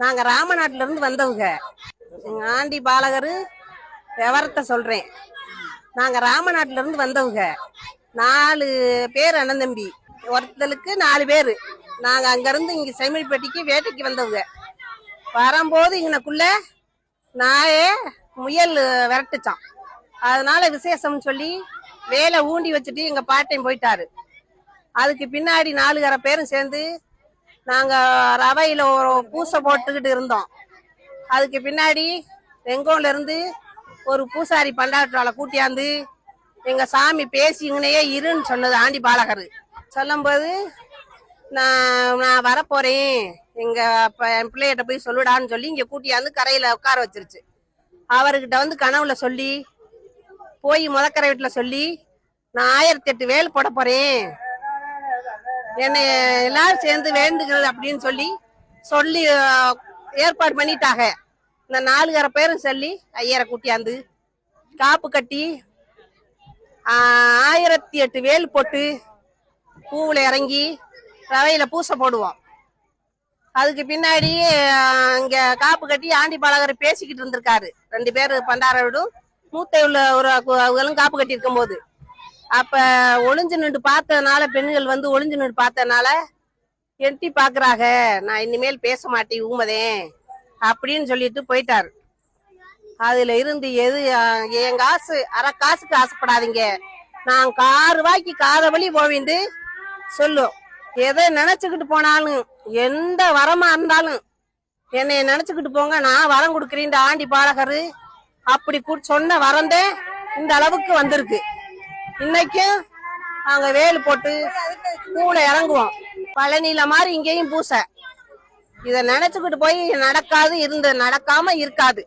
நாங்க ராமநாட்டுல இருந்து வந்தவங்க. எங்க ஆண்டி பாலகர் விவரத்தை சொல்றேன். நாங்க ராமநாட்டுல இருந்து வந்தவங்க. நாலு பேர் அண்ணன் தம்பி. ஒருத்தலுக்கு நாலு பேர். நாங்க அங்கிருந்து இங்க செமிழ்பட்டிக்கு வேட்டைக்கு வந்தவங்க. வரும்போது இங்கனக்குள்ள நாயே முயல் விரட்டுச்சான். அதனால விசேஷம்னு சொல்லி வேலை ஊண்டி வச்சுட்டு எங்க பாட்டையும் போயிட்டாரு. அதுக்கு பின்னாடி நாலு கரை பேரும் சேர்ந்து நாங்க ரவையில ஒரு பூசை போட்டுக்கிட்டு இருந்தோம். அதுக்கு பின்னாடி வெங்கோல இருந்து ஒரு பூசாரி பண்டாட்டால கூட்டியாந்து எங்க சாமி பேசிங்கனையே இருன்னு சொன்னது ஆண்டி பாலகர். சொல்லும்போது நான் நான் வரப்போறேன். எங்க அப்ப- என் பிள்ளைகிட்ட போய் சொல்லுடான்னு சொல்லி இங்க கூட்டியாந்து கரையில உட்கார வச்சிருச்சு. அவர்கிட்ட வந்து கனவுல சொல்லி போய் முதக்கரை வீட்டுல சொல்லி நான் ஆயிரத்தி எட்டு வேல் போட போறேன். என்னை எல்லாரும் சேர்ந்து வேண்டுகிறது அப்படின்னு சொல்லி சொல்லி ஏற்பாடு பண்ணிட்டாங்க. இந்த நாலு கரை பேரும் சொல்லி ஐயரை கூட்டியாந்து காப்பு கட்டி ஆயிரத்தி எட்டு வேல் போட்டு பூவில் இறங்கி ரவையில் பூசை போடுவோம். அதுக்கு பின்னாடி இங்கே இங்க காப்பு கட்டி ஆண்டி பாலகர் பேசிக்கிட்டு இருந்திருக்காரு. ரெண்டு பேர் பண்டாரவிடும் மூத்த உள்ள ஒரு அவங்களும் காப்பு கட்டி இருக்கும்போது அப்ப ஒளிஞ்சு நின்று பார்த்ததுனால பெண்கள் வந்து ஒளிஞ்சு நின்று பார்த்ததுனால எட்டி பாக்குறாங்க நான் இனிமேல் பேச மாட்டேன் ஊமதேன் அப்படின்னு சொல்லிட்டு போயிட்டாரு. அதுல இருந்து எது என் காசு அரை காசுக்கு ஆசைப்படாதீங்க. நான் கார் ரூபாய்க்கு காத வழி போவிண்டு சொல்லும் எதை நினைச்சுக்கிட்டு போனாலும் எந்த வரமா இருந்தாலும் என்னை நினைச்சுக்கிட்டு போங்க நான் வரம் கொடுக்குறேன் ஆண்டி பாலகரு. அப்படி சொன்ன வரந்தே இந்த அளவுக்கு வந்திருக்கு. இன்னைக்கும் நாங்க வேல் போட்டு பூல இறங்குவோம். பழனியில மாதிரி இங்கேயும் பூசை. இத நினைச்சுக்கிட்டு போய் நடக்காது இருந்த நடக்காம இருக்காது.